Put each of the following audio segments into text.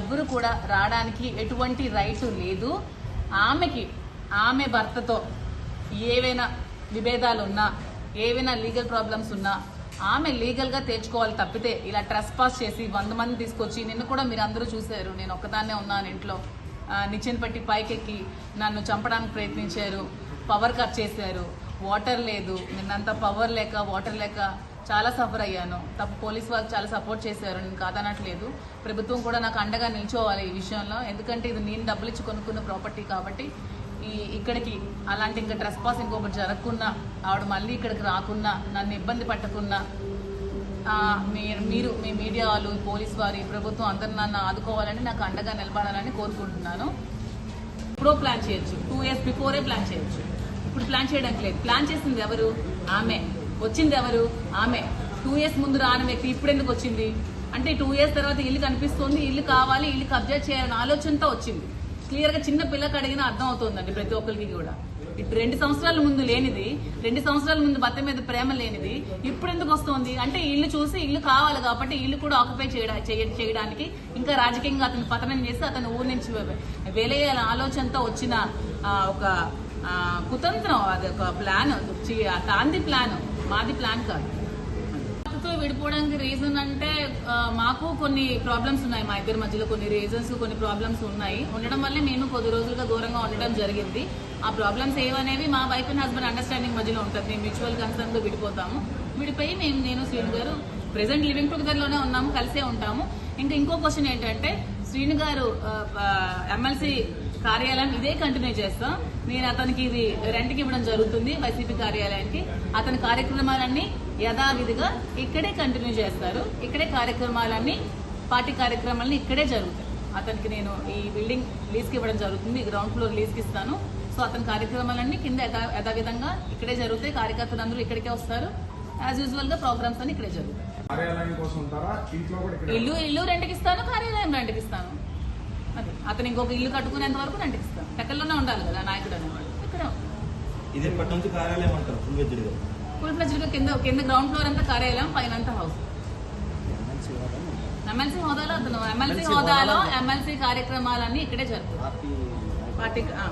ఎవ్వరు కూడా రావడానికి ఎటువంటి రైట్ లేదు. ఆమెకి ఆమె భర్తతో ఏవైనా విభేదాలు ఉన్నా ఏవైనా లీగల్ ప్రాబ్లమ్స్ ఉన్నా ఆమె లీగల్గా తెచ్చుకోవాలి తప్పితే ఇలా ట్రెస్ పాస్ చేసి వంద మంది తీసుకొచ్చి నిన్ను కూడా మీరు అందరూ చూశారు. నేను ఒక్కదాన్నే ఉన్నాను ఇంట్లో. నిచ్చెన పట్టి పైకెక్కి నన్ను చంపడానికి ప్రయత్నించారు. పవర్ కట్ చేశారు. వాటర్ లేదు. నిన్నంతా పవర్ లేక వాటర్ లేక చాలా సఫర్ అయ్యాను. తప్ప పోలీస్ వాళ్ళు చాలా సపోర్ట్ చేశారు. నేను కాదనట్లేదు. ప్రభుత్వం కూడా నాకు అండగా నిల్చోవాలి ఈ విషయంలో. ఎందుకంటే ఇది నేను డబ్బులు ఇచ్చి కొనుక్కున్న ప్రాపర్టీ కాబట్టి ఈ ఇక్కడికి అలాంటి ఇంకా ట్రెస్ పాస్ ఇంకొకటి జరగకున్నా ఆవిడ మళ్ళీ ఇక్కడికి రాకున్నా నన్ను ఇబ్బంది పట్టకున్నా మీరు మీరు మీ మీడియా వాళ్ళు పోలీస్ వారి ప్రభుత్వం అందరు నన్ను ఆదుకోవాలని నాకు అండగా నిలబడాలని కోరుకుంటున్నాను. ఇప్పుడో ప్లాన్ చేయొచ్చు. టూ ఇయర్స్ బిఫోరే ప్లాన్ చేయొచ్చు. ఇప్పుడు ప్లాన్ చేయడానికి లేదు. ప్లాన్ చేసింది ఎవరు? ఆమె. వచ్చింది ఎవరు? ఆమె. టూ ఇయర్స్ ముందు రాని వ్యక్తి ఇప్పుడు ఎందుకు వచ్చింది? అంటే టూ ఇయర్స్ తర్వాత ఇల్లు కనిపిస్తుంది ఇల్లు కావాలి ఇల్లు కబ్జా చేయాలనే ఆలోచనతో వచ్చింది. క్లియర్గా చిన్న పిల్లకి అడిగినా అర్థం అవుతుందండి ప్రతి ఒక్కరికి కూడా. ఇప్పుడు రెండు సంవత్సరాల ముందు లేనిది రెండు సంవత్సరాల ముందు భర్త మీద ప్రేమ లేనిది ఇప్పుడు ఎందుకు వస్తుంది? అంటే ఇల్లు చూసి ఇల్లు కావాలి కాబట్టి ఇల్లు కూడా ఆక్యుపై చేయడా- చేయడానికి ఇంకా రాజకీయంగా అతను పతనం చేసి అతను ఊరి నుంచి వె- ఆలోచనతో వచ్చిన ఒక కుతంత్రం అది ఒక ప్లాన్ తాంది ప్లాన్ మాది ప్లాన్ కాదు. విడిపోవడానికి రీజన్ అంటే మాకు కొన్ని ప్రాబ్లమ్స్ ఉన్నాయి మా ఇద్దరి మధ్యలో. కొన్ని రీజన్స్ కొన్ని ప్రాబ్లమ్స్ ఉన్నాయి. ఉండడం వల్లే మేము కొద్ది రోజులుగా దూరంగా ఉండడం జరిగింది. ఆ ప్రాబ్లమ్స్ ఏవనేవి మా వైఫ్ అండ్ హస్బెండ్ అండర్స్టాండింగ్ మధ్యలో ఉంటుంది మేము మ్యూచువల్ కన్సర్న్తో విడిపోతాము. విడిపోయి మేము నేను శ్రీను గారు ప్రెసెంట్ లివింగ్ టుగెదర్లోనే ఉన్నాము కలిసే ఉంటాము. ఇంకా ఇంకో క్వశ్చన్ ఏంటంటే శ్రీను గారు ఎమ్మెల్సీ కార్యాలయం ఇదే కంటిన్యూ చేస్తాం. నేను అతనికి ఇది రెంట్కి ఇవ్వడం జరుగుతుంది వైసీపీ కార్యాలయానికి. అతని కార్యక్రమాలన్నీ యథావిధిగా ఇక్కడే కంటిన్యూ చేస్తారు. ఇక్కడే కార్యక్రమాలన్నీ పార్టీ కార్యక్రమాలన్నీ ఇక్కడే జరుగుతాయి. అతనికి నేను ఈ బిల్డింగ్ లీజ్కి ఇవ్వడం జరుగుతుంది గ్రౌండ్ ఫ్లోర్ లీజ్కి ఇస్తాను. సో అతని కార్యక్రమాలన్నీ కింద యథా యథావిధంగా ఇక్కడే జరుగుతాయి. కార్యకర్తలు అందరూ ఇక్కడికే వస్తారు. యాజ్ యూజువల్గా ప్రోగ్రామ్స్ అన్ని ఇక్కడే జరుగుతాయి. ఇల్లు ఇల్లు రెంట్కి ఇస్తాను కార్యాలయం రెంట్కి ఇస్తాను. అది. అతను ఇంకొక ఇల్లు కట్టుకునేంత వరకు రెంట్కి టెక్కల్లోనే ఉండాలి కదా నాయకుడు అనేవాడు ఇక్కడ ఇది ఇప్పటి నుంచి కార్యాలయం అంటారు ఫుల్ వెజ్డ్గా ఫుల్ ఫ్లెజ్డ్గా కింద కింద గ్రౌండ్ ఫ్లోర్ అంతా కార్యాలయం పైన అంతా హౌస్ ఎమ్మెల్సీ హోదాలో అతను ఎమ్మెల్సీ హోదాలో ఎమ్మెల్సీ కార్యక్రమాలన్నీ ఇక్కడే జరుగుతాయి పార్టీ ఆ.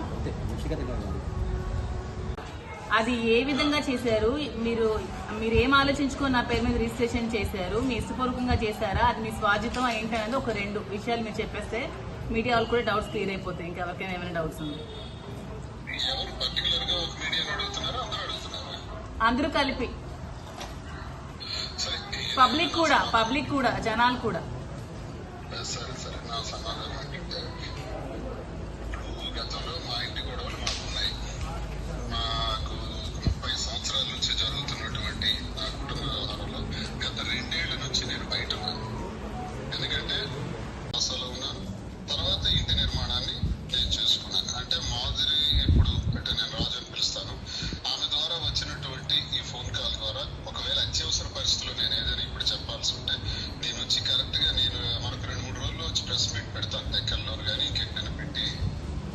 అది ఏ విధంగా చేశారు? మీరు మీరు ఏం ఆలోచించుకొని నా పేరు మీద రిజిస్ట్రేషన్ చేశారు? మీ ఇష్టపూర్వకంగా చేశారా? అది మీ స్వాజితం ఏంటి అనేది ఒక రెండు విషయాలు మీరు చెప్పేస్తే మీడియా వాళ్ళు కూడా డౌట్స్ క్లియర్ అయిపోతాయి. ఇంకా ఎవరికైనా ఏమైనా డౌట్స్ ఉంది? అందరూ కలిపి. పబ్లిక్ కూడా పబ్లిక్ కూడా జనాలు కూడా. సరే సరే. నా సమాధానం గతంలో మా ఇంటి గొడవలు మాకు ఉన్నాయి మాకు ముప్పై సంవత్సరాల నుంచి జరుగుతున్నటువంటి నా కుటుంబ వ్యవహారంలో గత రెండేళ్ళ నుంచి నేను బయట ఉన్నాను. ఎందుకంటే అసలు ఉన్నాను. తర్వాత ఇంటి నిర్మాణాన్ని నేను చేసుకున్నాను. అంటే మాధురి ఇప్పుడు అంటే నేను రాజు అని పిలుస్తాను. ఆమె ద్వారా వచ్చినటువంటి ఈ ఫోన్ కాల్ ద్వారా ఒకవేళ అత్యవసర పరిస్థితుల్లో నేను ఏదైనా ఇప్పుడు చెప్పాల్సి ఉంటే నేను వచ్చి కరెక్ట్గా నేను మనకు రెండు మూడు రోజుల్లో వచ్చి ప్రెస్ మీట్ పెడతాను. టెక్కల్లో కానీ ఇంకెక్కడైనా పెట్టి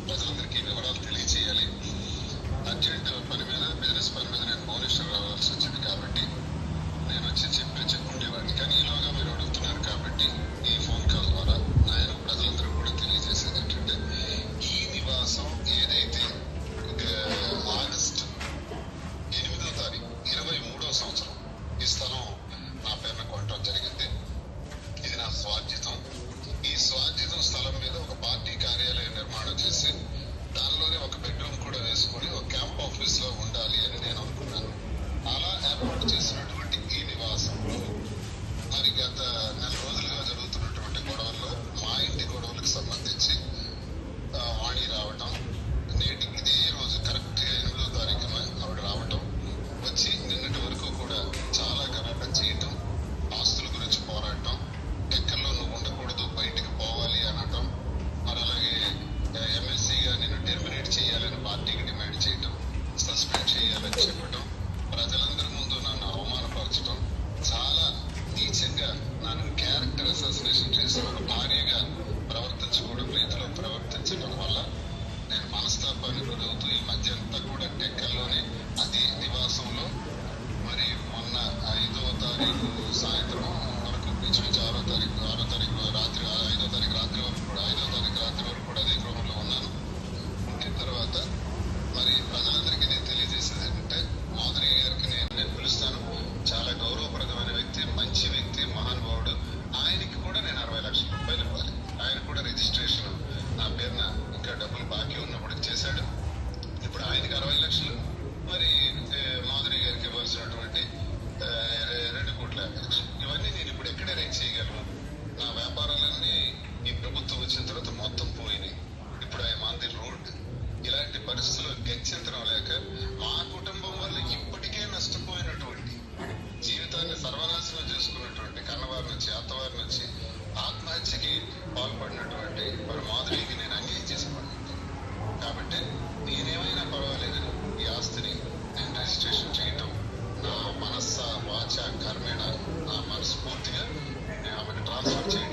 ప్రజలందరికీ వివరాలు తెలియజేయాలి. అర్జెంట్ పని మీద బిజినెస్ పని మీద నేను భువనేశ్వర్ రావాల్సి వచ్చింది కాబట్టి నేను వచ్చి చెప్పి చెప్పుండేవాడిని కానీ ఈలోగా మీరు అడుగుతున్నారు కాబట్టి ఈ ఫోన్ కాల్ ద్వారా నేను ప్రజలందరూ కూడా తెలియజేసేది ఏంటంటే ఈ నివాసం ఏదైతే ఆ, ఆగస్ట్ ఎనిమిదో తారీఖు ఇరవై మూడో సంవత్సరం ఈ స్థలం నా పేరున కొనటం జరిగింది ఇది నా స్వార్జితం ఈ స్వార్జితం స్థలం మీద ఒక పార్టీ కార్యాలయం నిర్మాణం చేసి దానిలోనే ఒక బెడ్రూమ్ కూడా వేసుకొని ఒక క్యాంప్ ఆఫీస్లో ఉండాలి అని నేను అనుకున్నాను అలా ఏర్పాటు చేసినటువంటి ఈ నివాసంలో మరి గత నెల రోజులుగా జరుగుతున్నటువంటి గొడవల్లో మా ఇంటి గొడవలకు సంబంధించి ఆ, వాణి రావటం నేటి ఇదే రోజు కరెక్ట్గా ఎనిమిదో తారీఖున ఆవిడ రావటం వచ్చి నిన్నటి వరకు కూడా చాలా గలాట చేయటం ఆస్తుల గురించి పోరాటం ఎక్కల్లో నువ్వు ఉండకూడదు బయటికి పోవాలి అనటం మరి అలాగే ఎమ్మెల్సీగా నేను టెర్మినేట్ చేయాలని పార్టీకి డిమాండ్ చేయటం సస్పెండ్ చేయాలని చెప్పటం ప్రజలందరి ముందు నన్ను అవమానపరచడం చాలా నీచంగా నన్ను క్యారెక్టర్ అసోసినేషన్ చేసి ఒక భార్యగా ప్రవర్తించకూడదు రీతిలో ప్రవర్తించడం వల్ల నేను లోతు ఈ మధ్య అంతా కూడా టెక్కల్లోనే అతి నివాసంలో. మరి మొన్న ఐదవ తారీఖు సాయంత్రం ఇలాంటి పరిస్థితుల్లో గత్యంతరం లేక మా కుటుంబం వల్ల ఇప్పటికే నష్టపోయినటువంటి జీవితాన్ని సర్వనాశనం చేసుకున్నటువంటి కన్నవారి నుంచి అత్తవారి నుంచి ఆత్మహత్యకి పాల్పడినటువంటి వారి మాధురికి నేను అంగీకరించేసి చేసి కాబట్టి నేనేమైనా పర్వాలేదు ఈ ఆస్తిని నేను రిజిస్ట్రేషన్ చేయటం నా మనస్స వాచ కర్మేణ నా మనస్ఫూర్తిగా ఆమెను ట్రాన్స్ఫర్ చేయడం